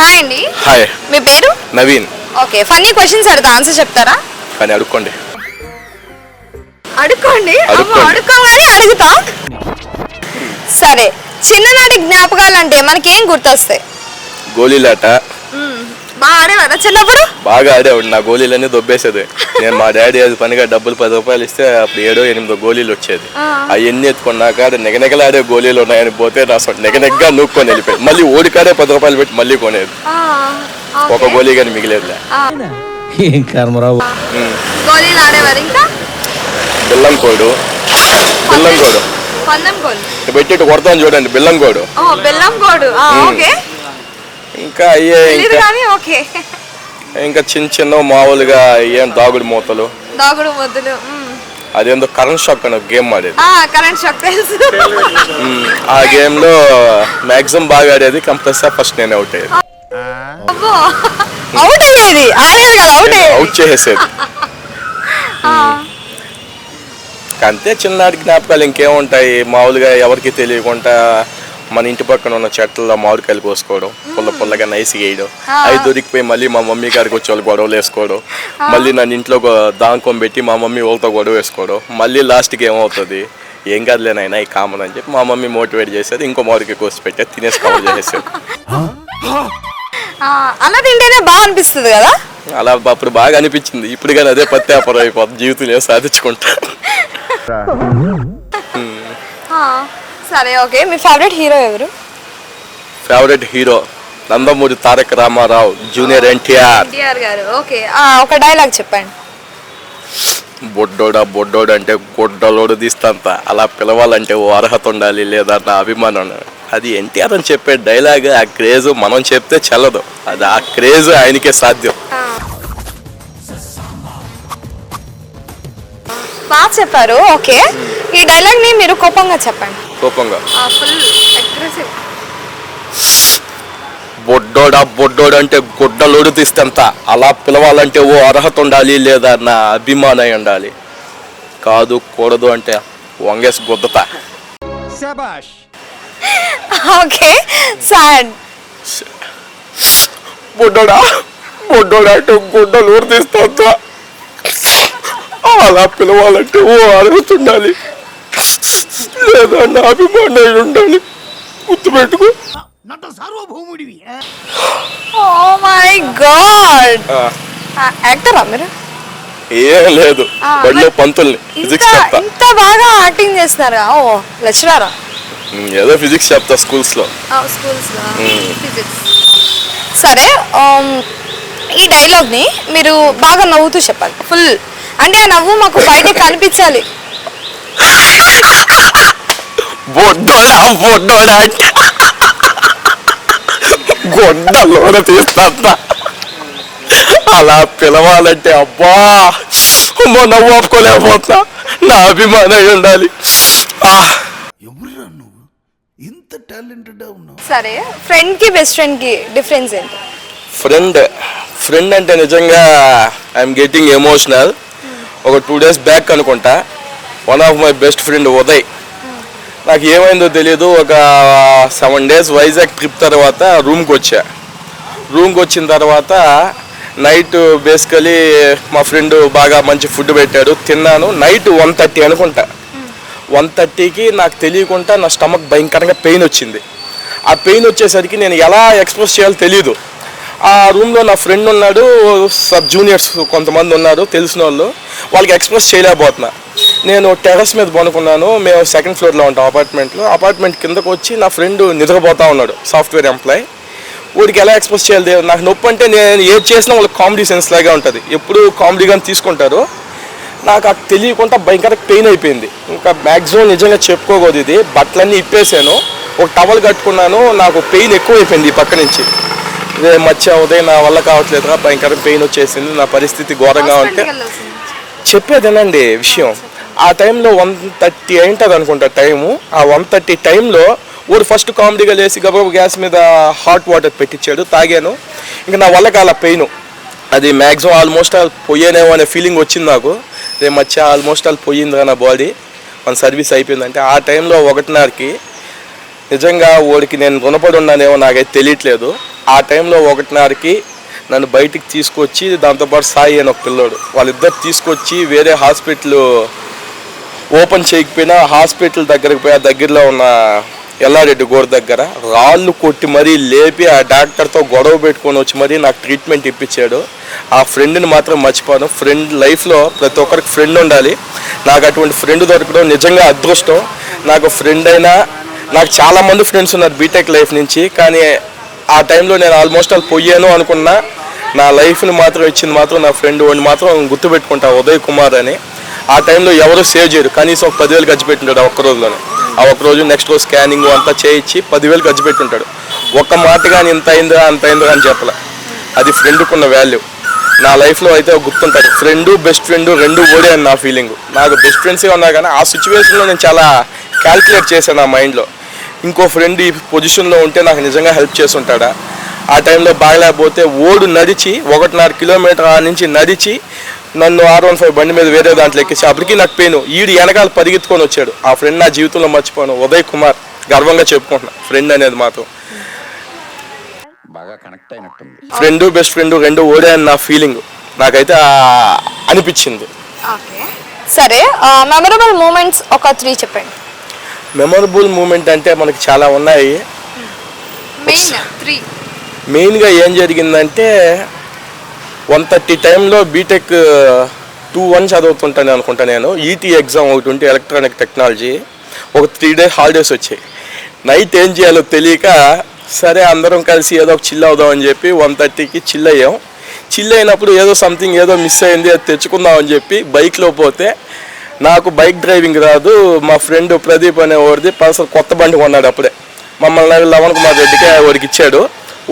Hi అండి. Hi మీ పేరు? నవీన్. ఓకే ఫన్నీ క్వశ్చన్స్ అడుగుతా ఆన్సర్ చెప్తారా? అని అడుక్కోండి. అడుక్కోండి? అమ్మో, అడుక్కోండి. అడుగుతా. సరే చిన్ననాటి జ్ఞాపకాలు అంటే మనకేం గుర్తొస్తాయి? గోళీలాట బాగా ఆడేవారా చిన్నప్పుడు? బాగా ఆడేవాడు నా గోళీలన్నీ దొబ్బేసేది. నేను మా డాడీ అది పనిగా డబ్బులు పది రూపాయలు ఇస్తే అప్పుడు ఏడో ఎనిమిదో గోళీలు వచ్చేది. అవన్నీ ఎత్తుకున్నాక అది నెగనెగలాడే గోళీలు ఉన్నాయని పోతే నా సొంత నెగనెగ్గా నూక్కొని వెళ్ళిపోయి మళ్ళీ ఓడికాడే పది రూపాయలు పెట్టి మళ్ళీ కొనేది. ఆ, ఒక. గోళీ కానీ మిగిలేదులే. ఏం కర్మరావు ఉమ్. గోళీలు ఆడేవారు ఇంకా? బెల్లం కోడు. బెల్లం కోడు. ఇటు కొడతాను చూడండి. బెల్లం కోడు. ఓ బెల్లం కోడు. ఆ, ఓకే. ఇంకా అయ్యే తెలీదు ఇంకా కానీ ఓకే. ఇంకా చిన్న చిన్న మామూలుగా ఏం దాగుడు మూతలు. దాగుడు ముద్దులు మ్. అదేందో కరెంట్ షాక్ అని గేమ్ ఆడేది. ఆ కరెంట్ షాక్ తెలుసు. మ్మ్. ఆ గేమ్లో మాక్సిమం బాగా ఆడేది కంపల్సరీ ఫస్ట్ నేను అవుట్ అయ్యేది. అబ్బో. అవుట్ అయ్యేది. ఆడేది కదా అవుట్ అయ్యేది. అవుట్ చేసేది. అంతే చిన్ననాటి జ్ఞాపకాలు ఇంకేముంటాయి? మామూలుగా ఎవరికి తెలియకుండా మన ఇంటి పక్కన ఉన్న చెట్లలో మామిడికాయలు కోసుకోవడం పుల్ల పుల్లగా నైస్ వేయడం అవి దొరికిపోయి మళ్ళీ మా మమ్మీ గారికి వచ్చి వాళ్ళు గొడవలు వేసుకోవడం మళ్ళీ నన్ను ఇంట్లో దాంకం పెట్టి మా మమ్మీ వాళ్ళతో గొడవ వేసుకోవడం మళ్ళీ లాస్ట్కి ఏమవుతుంది? ఏం కాదులే నాయనా ఈ కామన్ అని చెప్పి మా మమ్మీ మోటివేట్ చేసేది ఇంకో మామిడికాయ కోసి పెట్టి తినేసి కవర్ చేసేది ఆ, అలా తింటేనే బాగా అనిపిస్తుంది కదా? అలా అప్పుడు బాగా అనిపించింది ఇప్పుడు కానీ అదే పత్యాపరం అయిపోతుంది జీవితం ఏం సాధించుకుంటా సరే ఓకే మీ ఫేవరెట్ హీరో ఎవరు? Favourite hero Nandamuri Taraka Rama Rao junior NTR. NTR garu okay ఆ, ఒక డైలాగ్ చెప్పండి. బొడ్డోడా బొడ్డోడు అంటే గొడ్డలోడు తీస్తంత. అలా పిలవాలంటే ఓ అర్హత ఉండాలి లేదా నా అభిమానం. అది ఎన్టీఆర్ అని చెప్పే డైలాగ్ ఆ క్రేజ్ మనం చెప్తే చెల్లదు. అది ఆ క్రేజ్ ఆయనకే సాధ్యం. బాగా చెప్పారు ఓకే ఈ డైలాగ్ని మీరు కోపంగా చెప్పండి. కోపంగా. ఫుల్ అగ్రెసివ్ బొడ్డోడా బొడ్డోడు అంటే గుడ్డలోడు తీస్తంత. అలా పిలవాలంటే ఓ అర్హత ఉండాలి లేదా నా అభిమానం ఉండాలి. కాదు కూడదు అంటే వంగేసి గుద్దతా. Okay sad. బొడ్డోడా బొడ్డోడా అంటే గుడ్డలోడు తీస్తంత. అలా పిలవాలంటే ఓ అర్హత ఉండాలి. లేదా నా అభిమానం అయి ఉండాలి? గుర్తుపెట్టుకో. ఓ మై గాడ్ ఆ, యాక్టరా మీరు? ఏం లేదు. బడిలో పంతుల్ని ఫిజిక్స్ చెప్తా. ఇంత బాగా యాక్టింగ్ చేస్తున్నారా? ఓ లెక్చరరా ఏదో ఫిజిక్స్ చెప్తా స్కూల్స్లో స్కూల్స్. ఫిజిక్స్. సరే um, ఈ డైలాగ్ని మీరు బాగా నవ్వుతూ చెప్పాలి. ఫుల్. అంటే ఆ నవ్వు మాకు బయట కనిపించాలి. బొడ్డోడా బొడ్డోడా అంటే గొడ్డలోడ తీస్తా అలా పిలవాలంటే అబ్బా నవ్వు ఒప్పుకోలేకపోతున్నా నా అభిమానం ఉండాలి. ఇంత టాలెంటెడ్ ఉన్నావు. సరే ఫ్రెండ్కి బెస్ట్ ఫ్రెండ్కి డిఫరెన్స్ ఏంటి? ఫ్రెండ్ ఫ్రెండ్ అంటే నిజంగా ఐఎమ్ గెటింగ్ ఎమోషనల్. ఒక టూ డేస్ బ్యాక్ అనుకుంటా one of my best friend Uday. నాకు ఏమైందో తెలియదు ఒక సెవెన్ డేస్ వైజాగ్ ట్రిప్ తర్వాత రూమ్కి వచ్చా. రూమ్కి వచ్చిన తర్వాత నైట్ బేసికలీ మా ఫ్రెండ్ బాగా మంచి ఫుడ్ పెట్టాడు. తిన్నాను. నైట్ వన్ థర్టీ అనుకుంటా. వన్ థర్టీకి నాకు తెలియకుండా నా స్టమక్ భయంకరంగా పెయిన్ వచ్చింది. ఆ పెయిన్ వచ్చేసరికి నేను ఎలా ఎక్స్ప్రెస్ చేయాలో తెలియదు ఆ రూమ్లో నా ఫ్రెండ్ ఉన్నాడు. సబ్ జూనియర్స్ కొంతమంది ఉన్నారు. తెలిసిన వాళ్ళు. వాళ్ళకి ఎక్స్ప్రెస్ చేయలేకపోతున్నా. నేను టెర్రస్ మీద పనుకున్నాను. మేము సెకండ్ ఫ్లోర్లో ఉంటాం అపార్ట్మెంట్లో అపార్ట్మెంట్ కిందకు వచ్చి నా ఫ్రెండ్ నిద్రపోతా ఉన్నాడు సాఫ్ట్వేర్ ఎంప్లాయ్ ఊరికి ఎలా ఎక్స్ప్రెస్ చేయాలి? నాకు నొప్పి అంటే నేను ఏది చేసినా వాళ్ళకి కామెడీ సెన్స్ లాగా ఉంటుంది. ఎప్పుడు కామెడీగా తీసుకుంటారు. నాకు అది తెలియకుండా భయంకర పెయిన్ అయిపోయింది. ఇంకా మ్యాక్సిమం నిజంగా చెప్పుకోకూడదు ఇది. బట్టలన్నీ ఇప్పేసాను. ఒక టవల్ కట్టుకున్నాను. నాకు పెయిన్ ఎక్కువ అయిపోయింది ఈ పక్క నుంచి. ఇదే మధ్య ఉదయం నా వల్ల కావట్లేదు భయంకర పెయిన్ వచ్చేసింది. నా పరిస్థితి ఘోరంగా ఉంటే. చెప్పేదేనండి విషయం. ఆ టైంలో వన్ థర్టీ అయింటుంది అనుకుంటా టైము ఆ వన్ థర్టీ టైంలో ఊరు ఫస్ట్ కామెడీగా లేసి గబగబ గ్యాస్ మీద హాట్ వాటర్ పెట్టించాడు తాగాను. ఇంకా నా వల్ల కాల పెయిన్. అది మ్యాక్సిమం ఆల్మోస్ట్ ఆల్ పోయేనేమో అనే ఫీలింగ్ వచ్చింది నాకు. రేపు మధ్య ఆల్మోస్ట్ ఆల్ పోయింది నా బాడీ మన సర్వీస్ అయిపోయిందంటే ఆ టైంలో ఒకటిన్నరకి నిజంగా వాడికి నేను రుణపడి ఉన్నానేమో నాకైతే తెలియట్లేదు. ఆ టైంలో ఒకటిన్నరకి నన్ను బయటికి తీసుకొచ్చి దాంతోపాటు సాయి అని ఒక పిల్లోడు. వాళ్ళిద్దరు తీసుకొచ్చి వేరే హాస్పిటల్ ఓపెన్ చేయకపోయినా హాస్పిటల్ దగ్గరకు పోయి ఆ దగ్గరలో ఉన్న ఎల్లారెడ్డి గోడ దగ్గర రాళ్ళు కొట్టి మరీ లేపి ఆ డాక్టర్తో గొడవ పెట్టుకొని వచ్చి మరీ నాకు ట్రీట్మెంట్ ఇప్పించాడు. ఆ ఫ్రెండ్ని మాత్రం మర్చిపోను. ఫ్రెండ్ లైఫ్లో ప్రతి ఒక్కరికి ఫ్రెండ్ ఉండాలి. నాకు అటువంటి ఫ్రెండ్ దొరకడం నిజంగా అదృష్టం. నాకు ఫ్రెండ్ అయినా నాకు చాలామంది ఫ్రెండ్స్ ఉన్నారు బీటెక్ లైఫ్ నుంచి కానీ ఆ టైంలో నేను ఆల్మోస్ట్ ఆల్ పోయాను అనుకున్నా. నా లైఫ్ని మాత్రం ఇచ్చింది మాత్రం నా ఫ్రెండ్ వాడిని మాత్రం గుర్తుపెట్టుకుంటా ఉదయ్ కుమార్ అని. ఆ టైంలో ఎవరు సేవ్ చేయరు. కనీసం ఒక పదివేలు ఖర్చు పెట్టింటాడు ఆ ఒక్క రోజులోనే. ఆ ఒక్క రోజు నెక్స్ట్ రోజు స్కానింగ్ అంతా చేయించి పదివేలు ఖర్చు పెట్టుంటాడు. ఒక్క మాట కానీ ఇంత అయిందా అంత అయిందా అని చెప్పలే. అది ఫ్రెండ్కున్న వాల్యూ నా లైఫ్లో అయితే గుర్తుంటాడు. ఫ్రెండ్ బెస్ట్ ఫ్రెండ్ రెండు ఓడే అని నా ఫీలింగ్ నాకు బెస్ట్ ఫ్రెండ్సే ఉన్నా కానీ ఆ సిచ్యువేషన్లో నేను చాలా క్యాల్కులేట్ చేశాను నా మైండ్లో ఇంకో ఫ్రెండ్ ఈ పొజిషన్లో ఉంటే నాకు నిజంగా హెల్ప్ చేసి ఉంటాడా? ఆ టైంలో బాగలేకపోతే ఓడు నడిచి ఒకటిన్నర కిలోమీటర్ ఆ నుంచి నడిచి నన్ను ఆర్ వన్ ఫైవ్ బండి మీద వేరే దాంట్లో ఎక్కించి అప్పటికి నాకు పెయిన్ ఈడు వెనకాల పరిగెత్తుకొని వచ్చాడు. ఆ ఫ్రెండ్ నా జీవితంలో మర్చిపోను. ఉదయ్ కుమార్ గర్వంగా చెప్పుకుంటున్నా. ఫ్రెండ్ అనేది మాత్రం. బాగా కనెక్ట్ అయినట్టుంది. ఫ్రెండ్ బెస్ట్ ఫ్రెండ్ రెండు ఓడే అని నా ఫీలింగ్ నాకైతే ఆ- అనిపించింది. ఓకే. సరే మెమరబుల్ మూమెంట్స్ ఒక త్రీ చెప్పండి. మెమొరబుల్ మూమెంట్ అంటే మనకి చాలా ఉన్నాయి. మెయిన్ త్రీ మెయిన్గా ఏం జరిగిందంటే వన్ థర్టీ టైంలో బీటెక్ టూ వన్ చదువుతుంటాను అనుకుంటా నేను. ఈటీ ఎగ్జామ్ ఒకటి ఉంటే ఎలక్ట్రానిక్ టెక్నాలజీ ఒక త్రీ డేస్ హాలిడేస్ వచ్చాయి. నైట్ ఏం చేయాలో తెలియక సరే అందరం కలిసి ఏదో ఒక చిల్ అవుదాం అని చెప్పి వన్ థర్టీకి చిల్ అయ్యాం. చిల్ అయినప్పుడు ఏదో సంథింగ్ ఏదో మిస్ అయింది అది తెచ్చుకుందాం అని చెప్పి బైక్లో పోతే నాకు బైక్ డ్రైవింగ్ రాదు. మా ఫ్రెండ్ ప్రదీప్ అనే వాడిది పల్సర్ కొత్త బండి కొన్నాడు అప్పుడే. మమ్మల్ని లవణ్ కుమార్ రెడ్డికి వాడికి ఇచ్చాడు.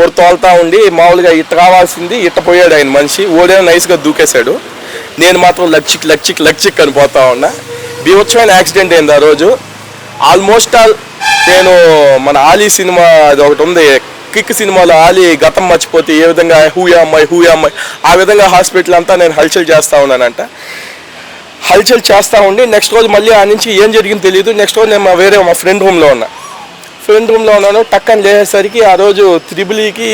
ఓడి తోలుతా ఉండి మామూలుగా ఇట్ట కావాల్సింది ఇట్ట పోయాడు ఆయన మనిషి. ఓడే నైస్గా దూకేశాడు. నేను మాత్రం లక్చిక్ లక్చిక్ లక్చిక్ అని పోతా ఉన్నా. బీభత్సమైన యాక్సిడెంట్ అయింది ఆ రోజు. ఆల్మోస్ట్ ఆల్ నేను మన ఆలీ సినిమా అది ఒకటి ఉంది. కిక్ సినిమాలో ఆలీ గతం మర్చిపోతే ఏ విధంగా హూయా అమ్మాయి హూయా అమ్మాయి ఆ విధంగా హాస్పిటల్ అంతా నేను హల్చల్ చేస్తూ ఉన్నానంట. హల్చల్ చేస్తా ఉండి నెక్స్ట్ రోజు మళ్ళీ ఆ నుంచి ఏం జరిగిందో తెలియదు నెక్స్ట్ రోజు నేను మా వేరే మా ఫ్రెండ్ రూమ్లో ఉన్నా. ఫ్రంట్ రూమ్లో ఉన్నాను. టక్కని లేసేసరికి ఆ రోజు త్రిబులీకి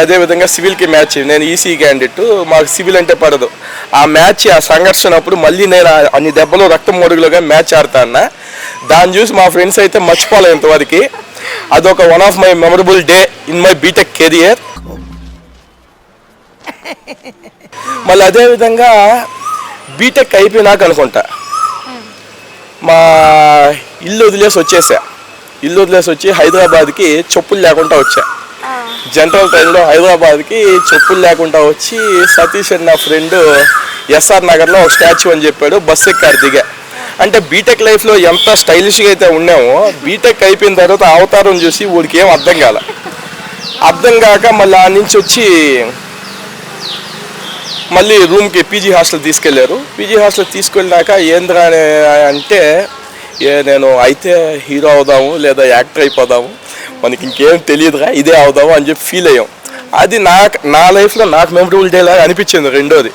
అదేవిధంగా సివిల్కి మ్యాచ్. నేను ఈసీ క్యాండిడేట్. మాకు సివిల్ అంటే పడదు. ఆ మ్యాచ్ ఆ సంఘర్షణ అప్పుడు మళ్ళీ నేను అన్ని దెబ్బలు రక్తం మొడుగులుగా మ్యాచ్ ఆడతా అన్న. దాన్ని చూసి మా ఫ్రెండ్స్ అయితే మర్చిపోలే ఇంతవరకు. అదొక one of my memorable day in my BTech career మళ్ళీ అదేవిధంగా బీటెక్ అయిపోయినాక అనుకుంటా. మా ఇల్లు వదిలేసి వచ్చేసా. ఇల్లు వదిలేసి వచ్చి హైదరాబాద్కి చెప్పులు లేకుండా వచ్చా. జనరల్ ట్రైన్లో హైదరాబాద్కి చెప్పులు లేకుండా వచ్చి సతీష్ అని నా ఫ్రెండ్ ఎస్ఆర్ నగర్లో ఒక స్టాచ్యూ అని చెప్పాడు బస్ ఎక్కారు దిగా. అంటే బీటెక్ లైఫ్లో ఎంత స్టైలిష్గా అయితే ఉన్నామో బీటెక్ అయిపోయిన తర్వాత అవతారం చూసి ఊరికి ఏం అర్థం కాల. అర్థం కాక మళ్ళీ ఆ నుంచి వచ్చి మళ్ళీ రూమ్కి పీజీ హాస్టల్ తీసుకెళ్ళారు. పీజీ హాస్టల్ తీసుకెళ్ళినాక ఏంద్రా అంటే ఏ నేను అయితే హీరో అవుదాము లేదా యాక్టర్ అయిపోదాము. మనకి ఇంకేం తెలియదురా ఇదే అవుదాము అని చెప్పి ఫీల్ అయ్యాం. అది నాకు నా లైఫ్లో నాకు మెమరబుల్ డే లాగా అనిపించింది రెండోది.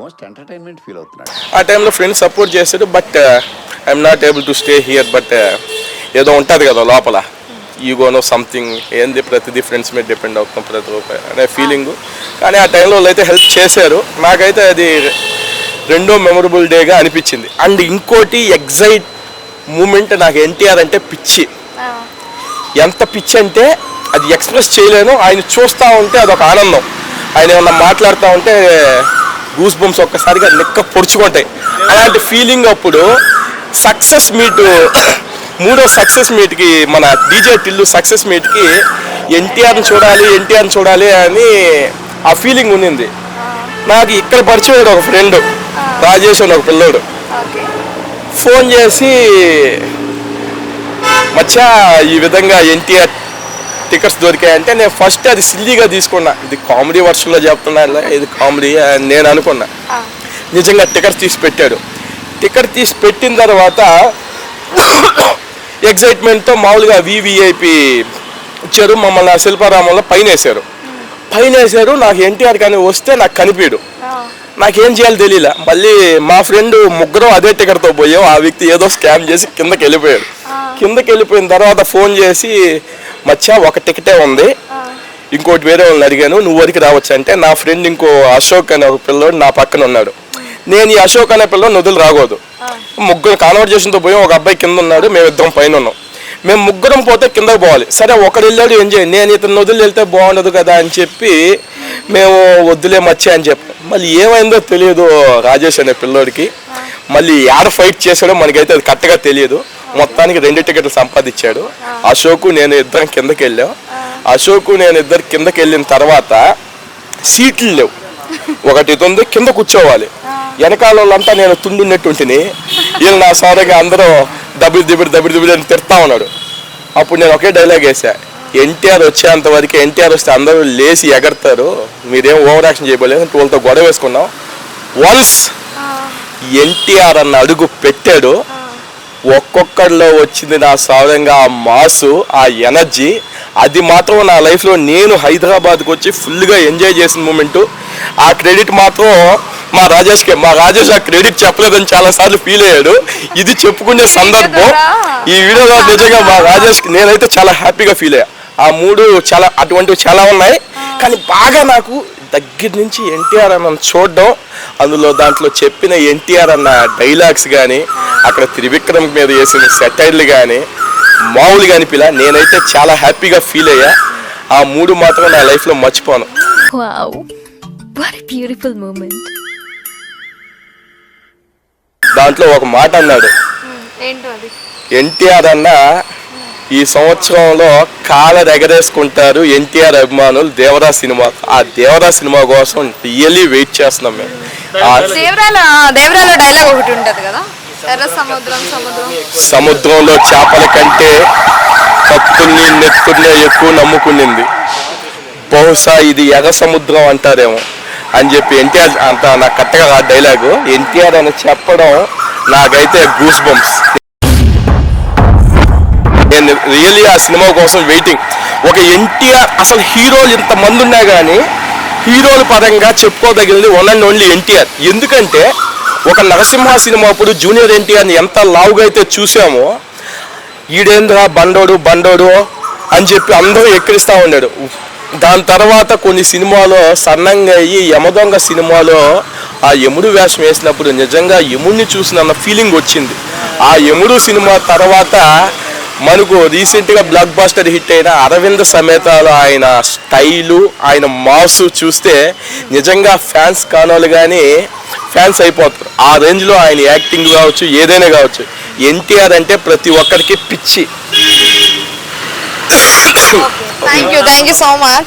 మోస్ట్ ఎంటర్టైన్మెంట్ ఫీల్ అవుతున్నాడు. ఆ టైంలో ఫ్రెండ్స్ సపోర్ట్ చేశారు but I'm not able to stay here but ఏదో ఉంటుంది కదా లోపల. ఈగోనో సంథింగ్ ఏంది ప్రతిదీ ఫ్రెండ్స్ మీద డిపెండ్ అవుతాం ప్రతి రూపాయి అనే ఫీలింగ్ కానీ ఆ టైంలో వాళ్ళు అయితే హెల్ప్ చేశారు. నాకైతే అది రెండో మెమరబుల్ డేగా అనిపించింది. అండ్ ఇంకోటి ఎగ్జైట్ మూమెంట్ నాకు ఎన్టీఆర్ అంటే పిచ్చి. ఎంత పిచ్చి అంటే అది ఎక్స్ప్రెస్ చేయలేను ఆయన చూస్తూ ఉంటే అదొక ఆనందం. ఆయన ఏమన్నా మాట్లాడుతూ ఉంటే గూస్ బంప్స్ ఒక్కసారిగా లెక్క పొడుచుకుంటాయి. అలాంటి ఫీలింగ్ అప్పుడు సక్సెస్ మీట్ మూడో సక్సెస్ మీట్కి మన డీజే టిల్లు సక్సెస్ మీట్కి ఎన్టీఆర్ని చూడాలి ఎన్టీఆర్ని చూడాలి అని ఆ ఫీలింగ్ ఉన్నింది నాకు ఇక్కడ పరిచయం ఒక ఫ్రెండ్ రాజేష్ అని ఒక పిల్లోడు. ఫోన్ చేసి మచ్చా ఈ విధంగా ఎన్టీఆర్ టికెట్స్ దొరికాయంటే నేను ఫస్ట్ అది సిల్లీగా తీసుకున్నా. ఇది కామెడీ వర్షన్లో చెప్తున్నా ఇది కామెడీ అని నేను అనుకున్నా. నిజంగా టికెట్స్ తీసి పెట్టాడు. టికెట్ తీసి పెట్టిన తర్వాత ఎగ్జైట్మెంట్తో మామూలుగా వివిఐపి ఇచ్చారు మమ్మల్ని శిల్పారామంలో పైన వేశారు. పైన వేశారు నాకు ఎన్టీఆర్ కానీ వస్తే నాకు కనిపించడు. నాకేం చేయాలో తెలియలే మళ్ళీ మా ఫ్రెండ్ ముగ్గురం అదే టికెట్తో పోయాం. ఆ వ్యక్తి ఏదో స్కామ్ చేసి కిందకి వెళ్ళిపోయాడు. కిందకి వెళ్ళిపోయిన తర్వాత ఫోన్ చేసి మచ్చా ఒక టికెటే ఉంది. ఇంకోటి వేరే వాళ్ళని అడిగాను. నువ్వు వరకు రావచ్చు అంటే నా ఫ్రెండ్ ఇంకో అశోక్ అనే ఒక పిల్లోడు నా పక్కన ఉన్నాడు. నేను ఈ అశోక్ అనే పిల్లోడు వదిలి రాకూడదు. ముగ్గురు కాన్వర్జేషన్తో పోయి. ఒక అబ్బాయి కింద ఉన్నాడు. మేము ఇద్దరం పైన ఉన్నాం. మేము ముగ్గురం పోతే కిందకి పోవాలి. సరే ఒకడు వెళ్ళాడు ఎంజాయ్ నేను ఇతను వదిలి వెళ్తే బాగుండదు కదా అని చెప్పి మేము వద్దులే మచ్చే అని చెప్పాం. మళ్ళీ ఏమైందో తెలియదు రాజేష్ అనే పిల్లోడికి. మళ్ళీ యాడ ఫైట్ చేశాడో మనకైతే అది కరెక్ట్గా తెలియదు. మొత్తానికి రెండు టికెట్లు సంపాదించాడు. అశోక్ నేను ఇద్దరం కిందకి వెళ్ళాం అశోక్ నేను ఇద్దరు కిందకి వెళ్ళిన తర్వాత సీట్లు లేవు. ఒకటి ఇది ఉంది కింద కూర్చోవాలి. వెనకాల వాళ్ళంతా నేను తుండున్నట్టుంటిని. వీళ్ళు నా సారంగా అందరూ దబిడి దిబిడి దబిడి దిబిడి అని తిడతా ఉన్నాడు. అప్పుడు నేను ఒకే డైలాగ్ వేసా ఎన్టీఆర్ వచ్చేంత వరకు ఎన్టీఆర్ వస్తే అందరూ లేచి ఎగడతారు మీరేం ఓవర్ యాక్షన్ చేయబోలేదు. అంటే వాళ్ళతో గొడవ వేసుకున్నాం. వన్స్ ఎన్టీఆర్ అన్న అడుగు పెట్టాడు. ఒక్కొక్కడిలో వచ్చింది నా సాధంగా ఆ మాసు ఆ ఎనర్జీ. అది మాత్రం నా లైఫ్లో నేను హైదరాబాద్కి వచ్చి ఫుల్గా ఎంజాయ్ చేసిన మూమెంటు ఆ క్రెడిట్ మాత్రం మా రాజేష్కి మా రాజేష్ ఆ క్రెడిట్ చెప్పలేదని చాలా సార్లు ఫీల్ అయ్యాడు. ఇది చెప్పుకునే సందర్భం. ఈ వీడియోలో నిజంగా మా రాజేష్కి నేనైతే చాలా హ్యాపీగా ఫీల్ అయ్యా. ఆ మూడు చాలా అటువంటివి చాలా ఉన్నాయి. కానీ బాగా నాకు దగ్గర నుంచి ఎన్టీఆర్ అన్న చూడడం అందులో దాంట్లో చెప్పిన ఎన్టీఆర్ అన్న డైలాగ్స్ కానీ అక్కడ త్రివిక్రమ్ మీద వేసిన సెటైర్లు కానీ మామూలుగా అనిపిలా. నేనైతే చాలా హ్యాపీగా ఫీల్ అయ్యా. ఆ మూడు మాత్రం నా లైఫ్లో మర్చిపోను. Beautiful moment. దాంట్లో ఒక మాట అన్నాడు. ఎన్టీఆర్ అన్న ఈ సంవత్సరంలో కాల ఎగరేసుకుంటారు ఎన్టీఆర్ అభిమానులు దేవరా సినిమా. ఆ దేవరా సినిమా కోసం రియల్లీ వెయిట్ చేస్తున్నాం మేము. దేవరాల డైలాగ్ ఒకటి ఉంటది కదా? సముద్రంలో చేపల కంటే కత్తుల్ని నెత్తుల్నే ఎక్కువ నమ్ముకునింది. బహుశా ఇది ఎర్ర సముద్రం అంటారేమో. అని చెప్పి ఎన్టీఆర్ అంత నాకు కరెక్ట్గా ఆ డైలాగు. ఎన్టీఆర్ అని చెప్పడం నాకైతే గూస్ బంప్స్ నేను రియల్లీ ఆ సినిమా కోసం వెయిటింగ్ ఒక ఎన్టీఆర్ అసలు హీరోలు ఇంతమంది ఉన్నా కానీ హీరోల పరంగా చెప్పుకోదగినది వన్ అండ్ ఓన్లీ ఎన్టీఆర్. ఎందుకంటే ఒక నరసింహ సినిమా అప్పుడు జూనియర్ ఎన్టీఆర్ని ఎంత లావుగా అయితే చూసామో ఈడేంద్ర బండోడు బండోడు అని చెప్పి అందరూ ఎక్కిరిస్తూ ఉన్నాడు దాని తర్వాత కొన్ని సినిమాలో సన్నంగా అయ్యి యమదొంగ సినిమాలో ఆ యముడు వేషం వేసినప్పుడు నిజంగా యముడిని చూసిన ఫీలింగ్ వచ్చింది. ఆ యముడు సినిమా తర్వాత మనకు రీసెంట్గా బ్లాక్ బాస్టర్ హిట్ అయిన అరవింద్ సమేతాలో ఆయన స్టైలు ఆయన మాసు చూస్తే నిజంగా ఫ్యాన్స్ కానోళ్ళు కానీ ఫ్యాన్స్ అయిపోతారు. ఆ రేంజ్లో ఆయన యాక్టింగ్ కావచ్చు ఏదైనా కావచ్చు ఎన్టీఆర్ అంటే ప్రతి ఒక్కరికి పిచ్చి. Thank you thank you so much